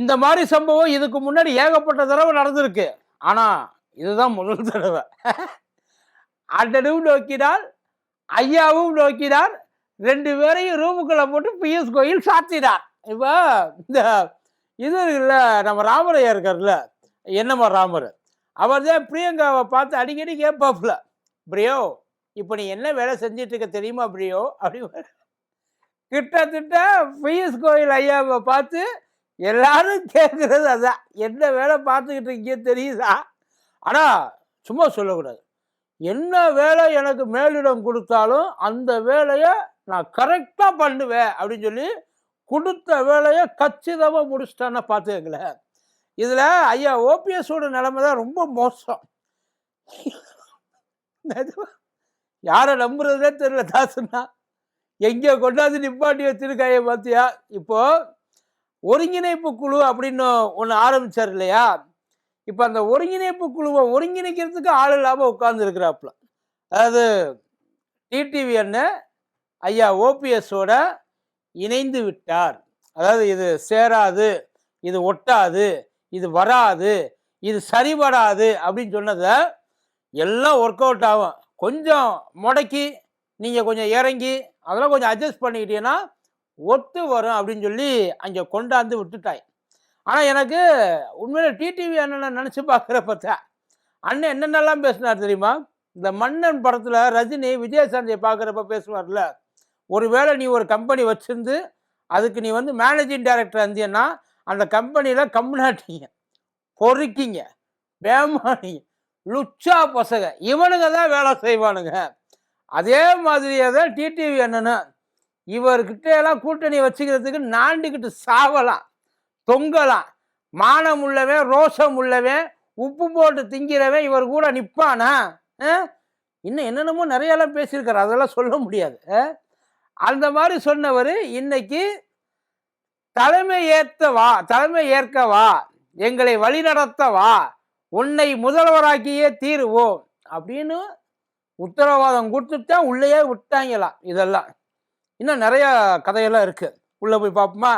இந்த மாதிரி சம்பவம் இதுக்கு முன்னாடி ஏகப்பட்ட தடவை நடந்திருக்கு. ஆனால் இதுதான் முதல் தடவை. அண்ணனும் நோக்கினார் ஐயாவும் நோக்கினார் ரெண்டு பேரையும் ரூமுக்குள்ள போட்டு பிஎஸ் கோயில் சாத்தினார். இப்போ இந்த இது இருக்குல்ல நம்ம ராமரையா இருக்கார்ல என்னம்மா ராமர்? அவர் தான் பிரியங்காவை பார்த்து அடிக்கடி கேட்பாப்புல பிரியோ இப்போ நீ என்ன வேலை செஞ்சிட்டு இருக்க தெரியுமா பிரியோ? அப்படின்னு கிட்டத்தட்ட பிஎஸ் கோயில் ஐயாவை பார்த்து எல்லாரும் கேட்குறது அதான். என்ன வேலை பார்த்துக்கிட்டு இங்கே தெரியுதா? ஆனால் சும்மா சொல்லக்கூடாது. என்ன வேலை எனக்கு மேலிடம் கொடுத்தாலும் அந்த வேலையை நான் கரெக்டாக பண்ணுவேன் அப்படின்னு சொல்லி கொடுத்த வேலையை கச்சிதமாக முடிச்சிட்டான்னா பார்த்துக்கங்களேன். இதில் ஐயா ஓபிஎஸோட நிலைமை தான் ரொம்ப மோசம். யாரை நம்புறதுனே தெரியல தாசுன்னா எங்கே கொண்டாந்து நிப்பாட்டி வச்சிருக்காய பார்த்தியா இப்போது ஒருங்கிணைப்பு குழு அப்படின்னு ஒன்று ஆரம்பித்தார் இல்லையா? இப்போ அந்த ஒருங்கிணைப்பு குழுவை ஒருங்கிணைக்கிறதுக்கு ஆள் இல்லாமல் உட்கார்ந்து அதாவது டிடிவி அண்ணன் ஐயா ஓபிஎஸோட இணைந்து விட்டார். அதாவது இது சேராது இது ஒட்டாது இது வராது இது சரிபடாது அப்படின்னு சொன்னதை எல்லாம் ஒர்க் அவுட் ஆகும். கொஞ்சம் முடக்கி நீங்கள் கொஞ்சம் இறங்கி அதெல்லாம் கொஞ்சம் அட்ஜஸ்ட் பண்ணிக்கிட்டீங்கன்னா ஒத்து வரும் அப்படின்னு சொல்லி அங்கே கொண்டாந்து விட்டுட்டாய். ஆனால் எனக்கு உண்மையில் டிடிவி அண்ணனை நினச்சி பார்க்குறப்ப தான் அண்ணன் என்னென்னலாம் பேசினார் தெரியுமா? இந்த மன்னன் படத்தில் ரஜினி விஜயசாந்தியை பார்க்குறப்ப பேசுவார்ல ஒருவேளை நீ ஒரு கம்பெனி வச்சுருந்து அதுக்கு நீ வந்து மேனேஜிங் டைரக்டர் இருந்தீங்கன்னா அந்த கம்பெனியில் கம்னாட்டிங்க பொறுக்கிங்க வேமானிங்க லுச்சா பசங்க இவனுங்க தான் வேலை செய்வானுங்க. அதே மாதிரியே தான் டிடிவி அண்ணனு இவர்கிட்ட எல்லாம் கூட்டணி வச்சுக்கிறதுக்கு நாண்டுக்கிட்டு சாவலாம் தொங்கலாம். மானம் உள்ளவன் ரோஷம் உள்ளவன் உப்பு போட்டு திங்கிறவன் இவர் கூட நிற்பானா இன்னும் என்னென்னமோ நிறையெல்லாம் பேசியிருக்காரு அதெல்லாம் சொல்ல முடியாது. அந்த மாதிரி சொன்னவர் இன்னைக்கு தலைமை ஏற்ற வா தலைமை ஏற்க வா எங்களை வழிநடத்த வா உன்னை முதல்வராக்கியே தீருவோம் அப்படின்னு உத்தரவாதம் கொடுத்துட்டு உள்ளேயே விட்டாங்களாம் இதெல்லாம். இன்னும் நிறைய கதையெல்லாம் இருக்கு. உள்ள போய் பார்ப்போமா?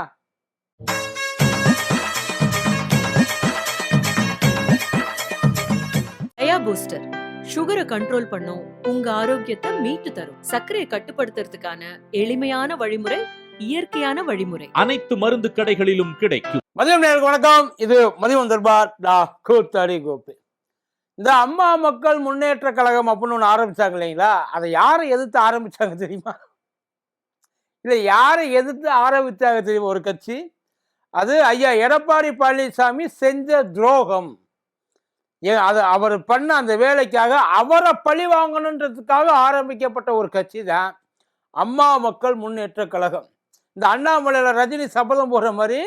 டயா பூஸ்டர் சுகரை கண்ட்ரோல் பண்ணும் உங்க ஆரோக்கியத்தை மீட்டு தரும். சர்க்கரையை கட்டுப்படுத்துறதுக்கான எளிமையான வழிமுறை இயற்கையான வழிமுறை. அனைத்து மருந்து கடைகளிலும் கிடைக்கும். மதியம் நேருக்கு வணக்கம். இது மதியம் தர்பார் டா கூத்தாடி கோப்பு இந்த அம்மா மக்கள் முன்னேற்ற கழகம் அப்படின்னு ஒன்று ஆரம்பிச்சாங்க இல்லைங்களா? அதை யாரை எதிர்த்து ஆரம்பிச்சாங்க தெரியுமா? இல்லை யாரை எதிர்த்து ஆரம்பித்தாக தெரியும் ஒரு கட்சி? அது ஐயா எடப்பாடி பழனிசாமி செஞ்ச துரோகம். அது அவர் பண்ண அந்த வேலைக்காக அவரை பழி வாங்கணுன்றதுக்காக ஆரம்பிக்கப்பட்ட ஒரு கட்சி தான். அம்மா மக்கள் முன்னேற்ற கழகம். இந்த அண்ணாமலையில் ரஜினி சபதம் போடுற மாதிரி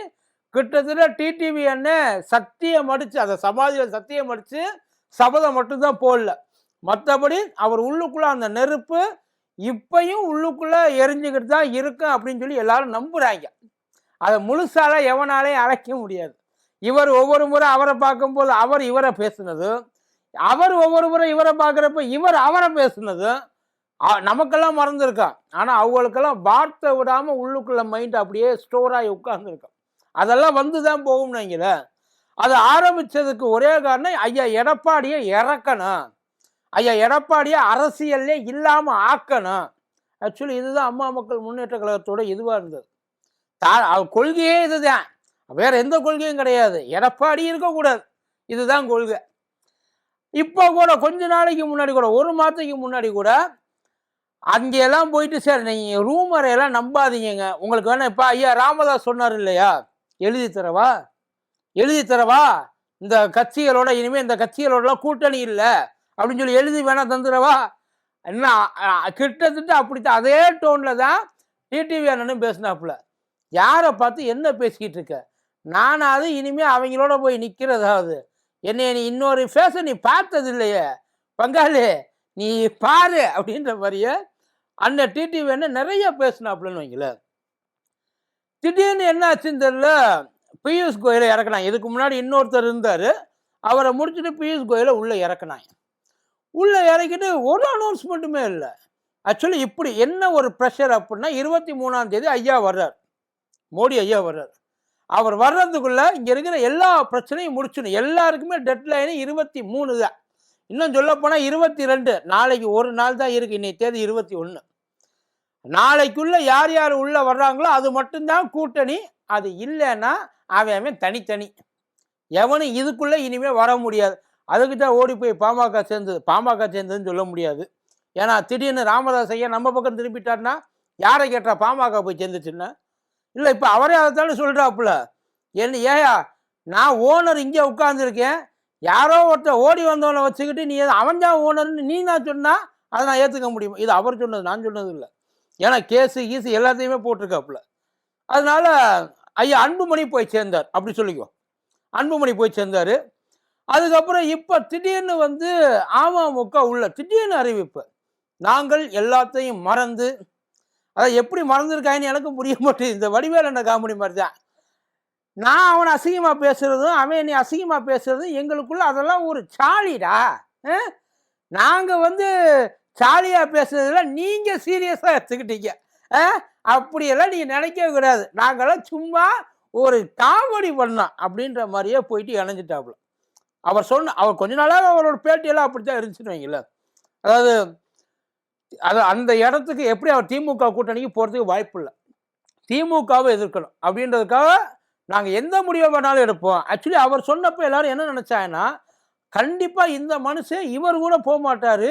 கிட்டத்தட்ட டிடிவி அண்ணன் சத்தியம் அடித்து அதை சமாதியில் சத்தியம் அடித்து சபதம் மட்டும்தான் போடல. மற்றபடி அவர் உள்ளுக்குள்ளே அந்த நெருப்பு இப்பையும் உள்ளுக்குள்ளே எரிஞ்சுக்கிட்டு தான் இருக்கும் அப்படின்னு சொல்லி எல்லாரும் நம்புகிறாங்க அதை முழுசால எவனாலையும் அழைக்க முடியாது. இவர் ஒவ்வொரு முறை அவரை பார்க்கும்போது அவர் இவரை பேசுனது. அவர் ஒவ்வொரு முறை இவரை பார்க்குறப்ப இவர் அவரை பேசுனது. நமக்கெல்லாம் மறந்துருக்கா. ஆனால் அவங்களுக்கெல்லாம் வார்த்தை விடாமல் உள்ளுக்குள்ள மைண்ட் அப்படியே ஸ்டோராகி ஆகி அதெல்லாம் வந்து தான் போகும்னு அது ஆரம்பித்ததுக்கு ஒரே காரணம் ஐயா எடப்பாடியை இறக்கணும். ஐயா எடப்பாடியை அரசியல்லே இல்லாமல் ஆக்கணும். ஆக்சுவலி இதுதான் அம்மா மக்கள் முன்னேற்ற கழகத்தோட இதுவாக இருந்தது. தா கொள்கையே இதுதான். வேற எந்த கொள்கையும் கிடையாது. எடப்பாடி இருக்கக்கூடாது. இதுதான் கொள்கை. இப்போ கூட கொஞ்ச நாளைக்கு முன்னாடி கூட ஒரு மாதத்துக்கு முன்னாடி கூட அங்கெல்லாம் போயிட்டு சார் நீங்கள் ரூம் நம்பாதீங்க உங்களுக்கு வேணா இப்போ ஐயா ராமதாஸ் சொன்னார் இல்லையா? எழுதி தரவா? எழுதி தரவா? இந்த கட்சிகளோட இனிமேல் இந்த கட்சிகளோடலாம் கூட்டணி இல்லை. அப்படின்னு சொல்லி எழுதி வேணா தந்துடவா? என்ன கிட்டத்தட்ட அப்படித்தான். அதே டோனில் தான் டிடிவி அண்ணனும் பேசினாப்புல. யாரை பார்த்து என்ன பேசிக்கிட்டு இருக்க? நானாவது இனிமேல் அவங்களோட போய் நிற்கிறதாவது என்னை நீ இன்னொரு ஃபேஸை நீ பார்த்தது இல்லையே பங்காளி நீ பாரு அப்படின்ற மாதிரியே அந்த டிடிவி அண்ணன் நிறைய பேசினாப்புலன்னு வைங்களேன். திடீர்னு என்ன ஆச்சுன்னு தெரியல? பியூஷ் கோயிலை இறக்குனாங்க. இதுக்கு முன்னாடி இன்னொருத்தர் இருந்தார். அவரை முடிச்சுட்டு பியூஷ் கோயிலை உள்ளே இறக்குனாங்க. உள்ளே இறக்கிட்டு ஒரு அனௌன்ஸ்மெண்ட்டுமே இல்லை. ஆக்சுவலி இப்படி என்ன ஒரு ப்ரெஷர் அப்படின்னா இருபத்தி மூணாம் தேதி ஐயா வர்றார். மோடி ஐயா வர்றார். அவர் வர்றதுக்குள்ளே இங்கே இருக்கிற எல்லா பிரச்சனையும் முடிச்சிடணும் எல்லாருக்குமே டெட்லைனு இருபத்தி மூணு தான். இன்னும் சொல்லப்போனால் இருபத்தி ரெண்டு. நாளைக்கு ஒரு நாள் தான் இருக்குது இன்னைக்கு தேதி இருபத்தி ஒன்று நாளைக்குள்ளே யார் யார் உள்ளே வர்றாங்களோ அது மட்டும்தான் கூட்டணி. அது இல்லைன்னா அவன் அவன் தனித்தனி. எவனும் இதுக்குள்ளே இனிமேல் வர முடியாது. அதுக்கு தான் ஓடி போய் பாமக சேர்ந்தது பாமக சேர்ந்ததுன்னு சொல்ல முடியாது. ஏன்னா திடீர்னு ராமதாஸ் ஐயா நம்ம பக்கம் திரும்பிட்டாருன்னா யாரை கேட்டா பாமக போய் சேர்ந்துச்சுன்னா? இல்லை இப்போ அவரே அதைத்தானே சொல்கிறாப்புல என்ன ஏயா நான் ஓனர் இங்கே உட்காந்துருக்கேன் யாரோ ஒருத்தர் ஓடி வந்தவனை வச்சுக்கிட்டு நீ அவன் தான் ஓனர்னு நீ நான் சொன்னால் அதை நான் ஏற்றுக்க முடியும்? இது அவர் சொன்னது நான் சொன்னது இல்லை. ஏன்னா கேஸு கீஸு எல்லாத்தையுமே போட்டிருக்காப்புல. அதனால ஐயா அன்புமணி போய் சேர்ந்தார். அப்படி சொல்லிக்கோ அன்புமணி போய் சேர்ந்தார். அதுக்கப்புறம் இப்போ திடீர்னு வந்து அமமுக உள்ள திடீர்னு அறிவிப்பு. நாங்கள் எல்லாத்தையும் மறந்து அதை எப்படி மறந்துருக்காயின்னு எனக்கு புரிய மாட்டேங்குது. இந்த வடிவேல் என்ன காமெடி மாதிரி தான் நான் அவனை அசிங்கமாக பேசுகிறதும் அவன் என்னை அசிங்கமாக பேசுகிறதும் எங்களுக்குள்ள அதெல்லாம் ஒரு சாலிடா நாங்கள் வந்து சாலியாக பேசுறதுல நீங்கள் சீரியஸாக எடுத்துக்கிட்டீங்க ஆ? அப்படியெல்லாம் நீங்கள் நினைக்கவே கூடாது. நாங்களாம் சும்மா ஒரு காமெடி பண்ணோம் அப்படின்ற மாதிரியே போயிட்டு இணைஞ்சிட்டாப்புல. அவர் சொன்ன அவர் கொஞ்ச நாளாக அவரோட பேட்டியெல்லாம் அப்படி தான் இருந்துச்சுன்னு வைங்களேன். அதாவது அது அந்த இடத்துக்கு எப்படி அவர் திமுக கூட்டணிக்கு போகிறதுக்கு வாய்ப்பு இல்லை. திமுகவை எதிர்க்கணும். அப்படின்றதுக்காக நாங்கள் எந்த முடிவை வேணாலும் எடுப்போம். ஆக்சுவலி அவர் சொன்னப்போ எல்லாரும் என்ன நினச்சாங்கன்னா கண்டிப்பாக இந்த மனுஷன் இவர் கூட போக மாட்டார்.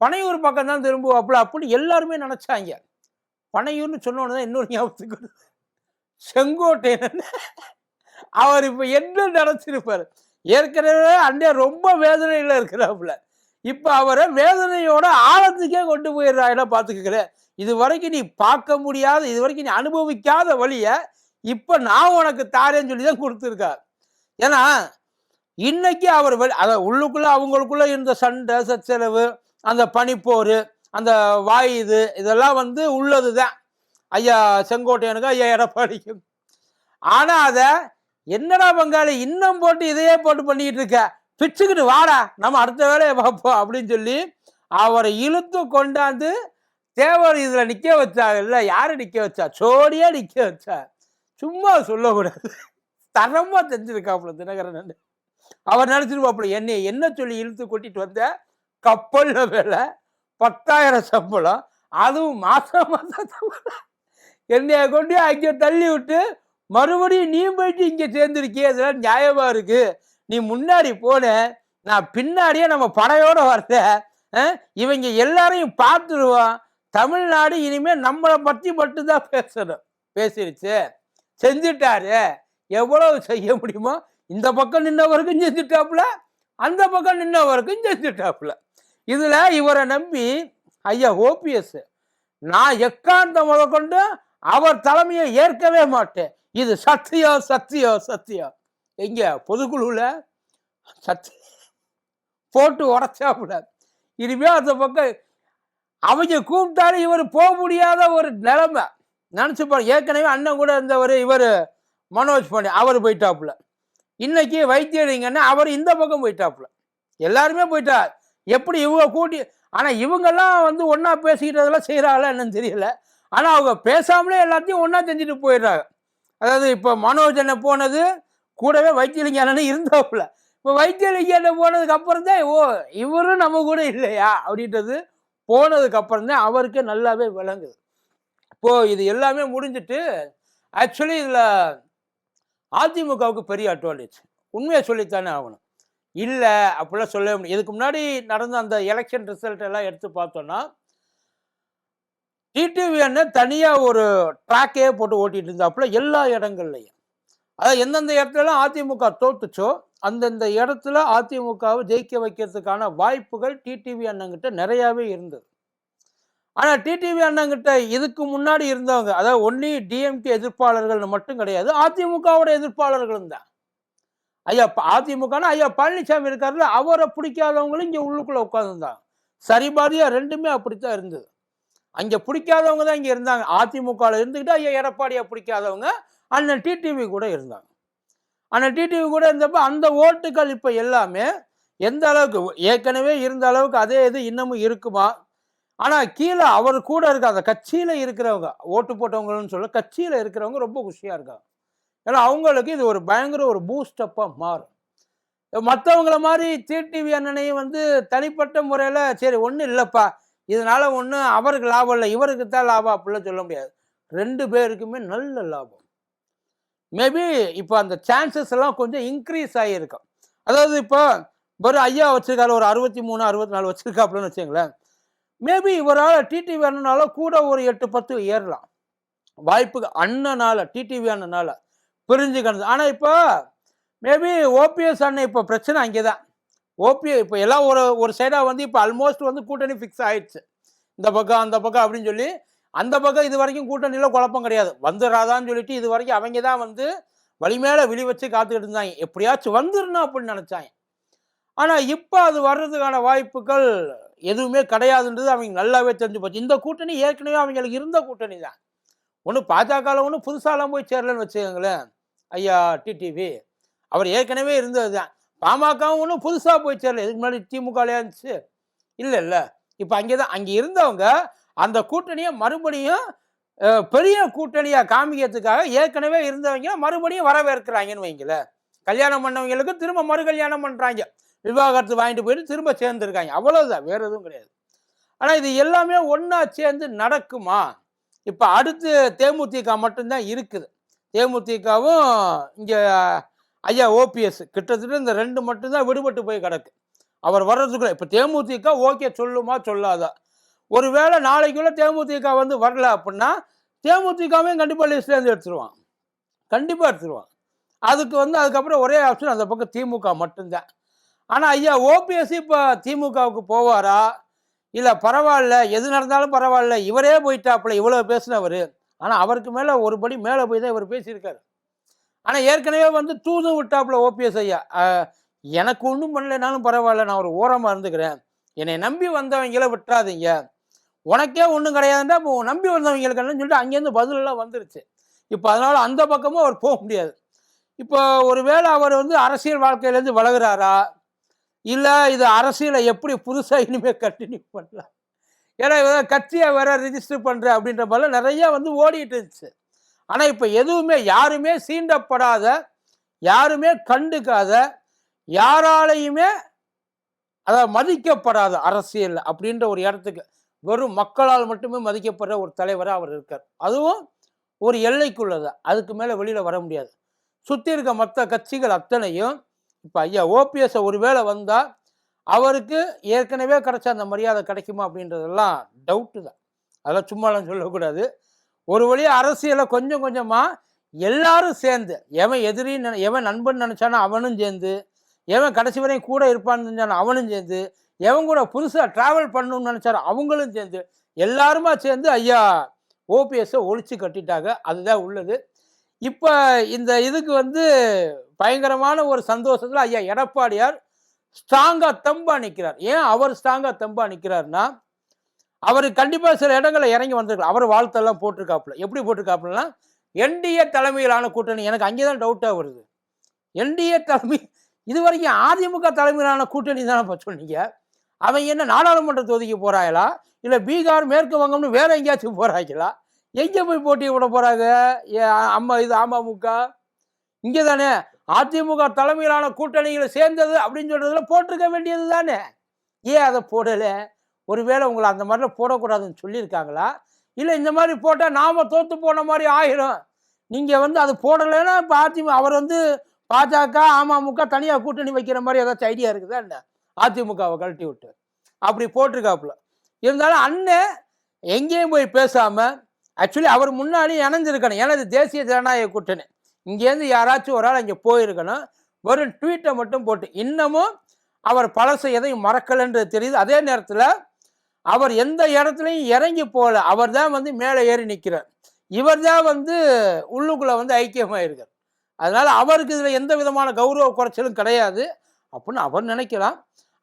பனையூர் பக்கம் தான் திரும்புவாப்புல அப்படின்னு எல்லாருமே நினச்சாங்க. பனையூர்னு சொன்னோன்னு தான் இன்னொரு ஞாபகத்துக்கு வருது. செங்கோட்டையன். அவர் இப்போ என்ன நினச்சிருப்பார்? ஏற்கனவே அண்டே ரொம்ப வேதனையில் இருக்கிறாப்புல. இப்போ அவரை வேதனையோட ஆழத்துக்கே கொண்டு போயிடுறாங்க பார்த்துக்கிறேன் இது வரைக்கும் நீ பார்க்க முடியாத இது வரைக்கும் நீ அனுபவிக்காத வழியை இப்போ நான் உனக்கு தாரேன்னு சொல்லி தான் கொடுத்துருக்கார். ஏன்னா இன்னைக்கு அவர் அதை அத உள்ளுக்குள்ள அவங்களுக்குள்ள இருந்த சண்டை சச்சரவு அந்த பனிப்போர் அந்த வாய் இது இதெல்லாம் வந்து உள்ளது தான் ஐயா செங்கோட்டையனுக்கும் ஐயா எடப்பாடிக்கும். ஆனால் அதை என்னடா பங்காளி இன்னும் போட்டு இதையே போட்டு பண்ணிக்கிட்டு இருக்க பிச்சுக்கிட்டு வாடா நம்ம அடுத்த வேலையை பார்ப்போம் அப்படின்னு சொல்லி அவரை இழுத்து கொண்டாந்து தேவர் இதில் நிற்க வச்சா இல்லை யார் நிற்க வச்சா? சோடியா நிற்க வச்சா. சும்மா சொல்லக்கூடாது. தரமாக தெரிஞ்சிருக்காப்புல தினகரன். அவர் நினச்சிருப்பாப்புல என்னை என்ன சொல்லி இழுத்து கொட்டிட்டு வந்த? கப்பலில் வேலை பத்தாயிரம் சம்பளம். அதுவும் மாதம் மாதம் என்னைய கொண்டு அங்கே தள்ளி விட்டு மறுபடியும் நீ போயிட்டு இங்கே சேர்ந்துருக்கிய இதெல்லாம் நியாயமா இருக்கு. நீ முன்னாடி போன நான் பின்னாடியே நம்ம படையோட வரேன் இவங்க எல்லாரையும் பார்த்துருவோம். தமிழ்நாடு இனிமே நம்மளை பற்றி மட்டும்தான் பேசணும். பேசிருச்சு. செஞ்சுட்டாரு. எவ்வளவு செய்ய முடியுமோ இந்த பக்கம் நின்னவருக்கும் செஞ்சுட்டாப்புல அந்த பக்கம் நின்னவருக்கும் செஞ்சுட்டாப்புல. இதில் இவரை நம்பி ஐயா ஓபிஎஸ் நான் எக்காந்த முத கொண்டு அவர் தலைமையை ஏற்கவே மாட்டேன். இது சத்தியம் சத்தியம் சத்தியம் எங்க பொதுக்குழுவில் சத்தி போட்டு உடச்சாப்புல இனிமே அந்த பக்கம் அவங்க கூப்பிட்டாரு இவர் போக முடியாத ஒரு நிலைமை. நினச்சி பாரு ஏற்கனவே அண்ணன் கூட இருந்தவர் இவர் மனோஜ் பாண்டி அவர் போயிட்டாப்புல. இன்னைக்கு வைத்தியலிங்கன்னு அவர் இந்த பக்கம் போயிட்டாப்புல. எல்லாருமே போயிட்டார். எப்படி இவங்க கூட்டி ஆனால் இவங்கெல்லாம் வந்து ஒன்றா பேசிக்கிட்டதெல்லாம் செய்கிறாங்களா என்னன்னு தெரியல. ஆனால் அவங்க பேசாமலே எல்லாத்தையும் ஒன்றா செஞ்சுட்டு போயிடுறாங்க. அதாவது இப்போ மனோஜ் என்ன போனது கூடவே வைத்தியலிங்க அண்ணன் இருந்தாப்புல. இப்போ வைத்தியலிங்க அண்ணன் போனதுக்கு அப்புறம் தான் ஓ இவரும் நம்ம கூட இல்லையா? அப்படின்றது போனதுக்கு அப்புறம் தான் அவருக்கு நல்லாவே விளங்குது. இப்போது இது எல்லாமே முடிஞ்சிட்டு ஆக்சுவலி இதில் அதிமுகவுக்கு பெரிய அட்வான்டேஜ் உண்மையை சொல்லித்தானே ஆகணும். இல்லை அப்படிலாம் சொல்லவே முடியும் இதுக்கு முன்னாடி நடந்த அந்த எலெக்ஷன் ரிசல்ட் எல்லாம் எடுத்து பார்த்தோன்னா டிடிவி அண்ணன் தனியாக ஒரு ட்ராக்கே போட்டு ஓட்டிகிட்டு இருந்தாப்புல எல்லா இடங்கள்லையும். அதாவது எந்தெந்த இடத்துலலாம் அதிமுக தோத்துச்சோ அந்தந்த இடத்துல அதிமுகவை ஜெயிக்க வைக்கிறதுக்கான வாய்ப்புகள் டிடிவி அண்ணங்கிட்ட நிறையாவே இருந்தது. ஆனால் டிடிவி அண்ணங்கிட்ட இதுக்கு முன்னாடி இருந்தவங்க அதாவது ஒன்லி டிஎம்கே எதிர்ப்பாளர்கள்னு மட்டும் கிடையாது அதிமுகவோட எதிர்ப்பாளர்களும் தான். ஐயா அதிமுகனா? ஐயா பழனிசாமி இருக்காருல்ல அவரை பிடிக்காதவங்களும் இங்கே உள்ளுக்குள்ளே உட்காந்துருந்தாங்க சரிபாதியாக ரெண்டுமே அப்படித்தான் இருந்தது. அங்கே பிடிக்காதவங்க தான் இங்கே இருந்தாங்க. அதிமுகவில் இருந்துக்கிட்டு ஐயா எடப்பாடியை பிடிக்காதவங்க அண்ணன் டிடிவி கூட இருந்தாங்க. அண்ணன் டிடிவி கூட இருந்தப்போ அந்த ஓட்டுகள் இப்போ எல்லாமே எந்த அளவுக்கு ஏற்கனவே இருந்த அளவுக்கு அதே இது இன்னமும் இருக்குமா? ஆனால் கீழே அவர் கூட இருக்க அந்த கட்சியில் இருக்கிறவங்க ஓட்டு போட்டவங்கன்னு சொல்ல கட்சியில் இருக்கிறவங்க ரொம்ப குஷியாக இருக்காங்க. ஏன்னா அவங்களுக்கு இது ஒரு பயங்கர ஒரு பூஸ்டப்பாக மாறும். மற்றவங்கள மாதிரி டிடிவி அண்ணனையும் வந்து தனிப்பட்ட முறையில் சரி ஒன்றும் இல்லைப்பா. இதனால் ஒன்றும் அவருக்கு லாபம் இல்லை இவருக்கு தான் லாபம் அப்படிலாம் சொல்ல முடியாது. ரெண்டு பேருக்குமே நல்ல லாபம். மேபி இப்போ அந்த சான்சஸ் எல்லாம் கொஞ்சம் இன்க்ரீஸ் ஆகியிருக்கும் அதாவது இப்போ ஒரு ஐயா வச்சுருக்காரு ஒரு அறுபத்தி மூணு அறுபத்தி நாலு வச்சுருக்காப்புலன்னு வச்சுங்களேன் மேபி இவரால் டிடிவி அண்ணனால கூட ஒரு எட்டு பத்து ஏறலாம். வாய்ப்புக்கு அண்ணனால டிடிவி அண்ணனால பிரிஞ்சுக்கிறது ஆனால் இப்போ மேபி ஓபிஎஸ் அண்ணன் இப்போ பிரச்சனை அங்கே தான் ஓபி இப்போ எல்லாம் ஒரு ஒரு சைடாக வந்து இப்போ ஆல்மோஸ்ட் வந்து கூட்டணி ஃபிக்ஸ் ஆயிடுச்சு. இந்த பக்கம் அந்த பக்கம் அப்படின்னு சொல்லி அந்த பக்கம் இது வரைக்கும் கூட்டணியில் குழப்பம் கிடையாது. வந்துடாதான்னு சொல்லிட்டு இது வரைக்கும் அவங்க தான் வந்து வலிமேல விழி வச்சு காத்துக்கிட்டு இருந்தாங்க. எப்படியாச்சும் வந்துடணும் அப்படின்னு நினச்சாங்க. ஆனால் இப்போ அது வர்றதுக்கான வாய்ப்புகள் எதுவுமே கிடையாதுன்றது அவங்க நல்லாவே தெரிஞ்சு போச்சு. இந்த கூட்டணி ஏற்கனவே அவங்களுக்கு இருந்த கூட்டணி தான். ஒன்று பாஜகவில் ஒன்று புதுசாலாம் போய் சேரலன்னு வச்சுக்கோங்களேன். ஐயா டிடிவி அவர் ஏற்கனவே இருந்தது தான். பாமகவும் ஒன்றும் புதுசாக போய் சேரல. இதுக்கு முன்னாடி திமுகலையா இருந்துச்சு இல்லை இல்லை. இப்போ அங்கே தான் அங்கே இருந்தவங்க அந்த கூட்டணியை மறுபடியும் பெரிய கூட்டணியாக காமிக்கிறதுக்காக ஏற்கனவே இருந்தவங்க மறுபடியும் வரவேற்கிறாங்கன்னு வைங்கள கல்யாணம் பண்ணவங்களுக்கு திரும்ப மறு கல்யாணம் பண்ணுறாங்க விவாகரத்து வாங்கிட்டு போயிட்டு திரும்ப சேர்ந்துருக்காங்க. அவ்வளோதான் வேறு எதுவும் கிடையாது. ஆனால் இது எல்லாமே ஒன்றா சேர்ந்து நடக்குமா? இப்போ அடுத்து தேமுதிக மட்டும்தான் இருக்குது. தேமுதிகவும் இங்கே ஐயா ஓபிஎஸ் கிட்டத்தட்ட இந்த ரெண்டு மட்டும்தான் விடுபட்டு போய் கிடக்கு. அவர் வர்றதுக்குள்ள இப்போ தேமுதிக ஓகே சொல்லுமா சொல்லாதா? ஒருவேளை நாளைக்குள்ள தேமுதிக வந்து வரல அப்படின்னா தேமுதிகவே கண்டிப்பாக லிஸ்ட்லேருந்து எடுத்துருவான். கண்டிப்பாக எடுத்துருவான். அதுக்கு வந்து அதுக்கப்புறம் ஒரே ஆப்ஷன் அந்த பக்கம் திமுக மட்டும்தான். ஆனால் ஐயா ஓபிஎஸ் இப்போ திமுகவுக்கு போவாரா? இல்லை பரவாயில்ல எது நடந்தாலும் பரவாயில்ல இவரே போயிட்டாப்புல இவ்வளோ பேசினவர். ஆனால் அவருக்கு மேலே ஒரு படி மேலே போய் தான் இவர் பேசியிருக்காரு. ஆனால் ஏற்கனவே வந்து தூதும் விட்டாப்புல ஓபிஎஸ் ஐயா. எனக்கு ஒன்றும் பண்ணலைனாலும் பரவாயில்ல நான் ஒரு ஓரமாக இருந்துக்கிறேன். என்னை நம்பி வந்தவங்கள விட்டுறாதீங்க. உனக்கே ஒன்றும் கிடையாதுன்றா இப்போ நம்பி வந்தவங்களுக்குன்னு சொல்லிட்டு அங்கேருந்து பதிலெல்லாம் வந்துருச்சு. இப்போ அதனால் அந்த பக்கமும் அவர் போக முடியாது. இப்போ ஒருவேளை அவர் வந்து அரசியல் வாழ்க்கையிலேருந்து வளர்கிறாரா இல்லை இது அரசியலை எப்படி புதுசாக இனிமேல் கண்டினியூ பண்ணலாம்? ஏன்னா கட்சியை வேற ரிஜிஸ்டர் பண்ணுறேன் அப்படின்ற மாதிரிலாம் நிறையா வந்து ஓடிட்டு இருந்துச்சு. ஆனால் இப்போ எதுவுமே யாருமே சீண்டப்படாத யாருமே கண்டுக்காத யாராலையுமே அதாவது மதிக்கப்படாத அரசியல் அப்படின்ற ஒரு இடத்துக்கு வெறும் மக்களால் மட்டுமே மதிக்கப்படுற ஒரு தலைவராக அவர் இருக்கார். அதுவும் ஒரு எல்லைக்குள்ளது. அதுக்கு மேலே வெளியில் வர முடியாது. சுற்றி இருக்க மற்ற கட்சிகள் அத்தனையும் இப்போ ஐயா ஓபிஎஸ் ஒருவேளை வந்தால் அவருக்கு ஏற்கனவே கிடைச்ச அந்த மரியாதை கிடைக்குமா அப்படின்றதெல்லாம் டவுட்டு தான். அதெல்லாம் சும்மாலாம் சொல்லக்கூடாது. ஒரு வழியாக அரசியலை கொஞ்சம் கொஞ்சமாக எல்லாரும் சேர்ந்து எவன் எதிரி எவன் நண்பன் நினச்சானோ அவனும் சேர்ந்து எவன் கடைசி வரையும் கூட இருப்பான்னு நினச்சானோ அவனும் சேர்ந்து எவன் கூட புதுசாக ட்ராவல் பண்ணணும்னு நினச்சாரோ அவங்களும் சேர்ந்து எல்லாருமா சேர்ந்து ஐயா ஓபிஎஸ்ஸை ஒழிச்சு கட்டிட்டாங்க. அதுதான் உள்ளது. இப்போ இந்த இதுக்கு வந்து பயங்கரமான ஒரு சந்தோஷத்தில் ஐயா எடப்பாடியார் ஸ்ட்ராங்காக தம்பாக நிற்கிறார் ஏன் அவர் ஸ்ட்ராங்காக தம்பாக நிற்கிறாருன்னா அவர் கண்டிப்பாக சில இடங்களில் இறங்கி வந்திருக்கலாம் அவர் வாழ்த்தெல்லாம் போட்டிருக்காப்புல. எப்படி போட்டிருக்காப்புலன்னா என்டிஏ தலைமையிலான கூட்டணி எனக்கு அங்கே தான் டவுட்டாக வருது. என்டிஏ தலைமை இது வரைக்கும் அதிமுக தலைமையிலான கூட்டணி தானே சொன்னீங்க. அவன் என்ன நாடாளுமன்ற தொகுதிக்கு போகிறாங்களா இல்லை பீகார் மேற்கு வங்கம்னு வேற எங்கேயாச்சும் போகிறாங்களா எங்கே போய் போட்டி விட போகிறாங்க அம்மா இது அமமுக? இங்கே தானே அதிமுக தலைமையிலான கூட்டணிகளை சேர்ந்தது அப்படின்னு சொல்கிறதுல போட்டிருக்க வேண்டியது தானே ஏன் அதை போடலை? ஒருவேளை உங்களை அந்த மாதிரிலாம் போடக்கூடாதுன்னு சொல்லியிருக்காங்களா? இல்லை இந்த மாதிரி போட்டால் நாம் தோற்று போன மாதிரி ஆயிரும். நீங்கள் வந்து அது போடலைன்னா இப்போ அதிமுக அவர் வந்து பாஜக அமமுக தனியாக கூட்டணி வைக்கிற மாதிரி ஏதாச்சும் ஐடியா இருக்குதா என்ன? அதிமுகவை கழட்டி விட்டு. அப்படி போட்டிருக்காப்புல. இருந்தாலும் அண்ணன் எங்கேயும் போய் பேசாமல் ஆக்சுவலி அவர் முன்னாடி இணைஞ்சிருக்கணும். ஏன்னா இது தேசிய ஜனநாயக கூட்டணி. இங்கேருந்து யாராச்சும் ஒரு ஆள் இங்கே போயிருக்கணும். வெறும் ட்வீட்டை மட்டும் போட்டு. இன்னமும் அவர் பழசை எதையும் மறக்கலைன்றது தெரியுது. அதே நேரத்தில் அவர் எந்த இடத்துலையும் இறங்கி போகல. அவர் தான் வந்து மேலே ஏறி நிற்கிறார். இவர் தான் வந்து உள்ளுக்குள்ளே வந்து ஐக்கியமாயிருக்கார். அதனால் அவருக்கு இதில் எந்த விதமான கௌரவ குறைச்சலும் கிடையாது. அப்படின்னு அவர் நினைக்கலாம்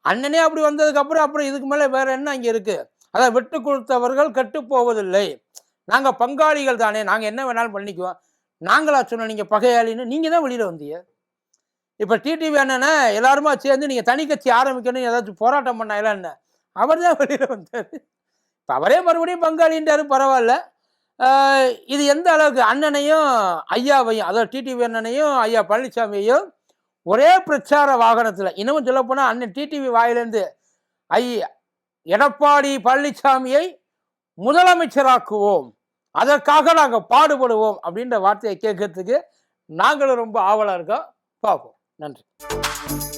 அண்ணனே அப்படி வந்ததுக்கப்புறம் அப்புறம் இதுக்கு மேலே வேற என்ன இங்கே இருக்குது அதான் விட்டு கொடுத்தவர்கள் கெட்டு போவதில்லை. நாங்கள் பங்காளிகள் தானே. நாங்கள் என்ன வேணாலும் பண்ணிக்குவோம். நாங்களா சொன்னோம் நீங்கள் பகையாளின்னு நீங்கள் தான் வெளியில் வந்தீங்க. இப்போ டிடிவி என்னென்னா எல்லாருமா சேர்ந்து நீங்கள் தனி கட்சி ஆரம்பிக்கணும் ஏதாச்சும் போராட்டம் பண்ணாங்களா என்ன? அவர் தான் வெளியில் வந்தார். இப்போ அவரே மறுபடியும் பங்காளின்றாரு பரவாயில்ல. இது எந்த அளவுக்கு? அண்ணனையும் ஐயாவையும் அதாவது டிடிவி அண்ணனையும் ஐயா பழனிசாமியையும் ஒரே பிரச்சார வாகனத்தில் இன்னமும் சொல்லப்போனால் அண்ணன் டிடிவி வாயிலேருந்து ஐ எடப்பாடி பழனிசாமியை முதலமைச்சராக்குவோம் அதற்காக நாங்கள் பாடுபடுவோம் அப்படின்ற வார்த்தையை கேட்கறதுக்கு நாங்களும் ரொம்ப ஆவலாக இருக்கோம். பார்ப்போம். நன்றி.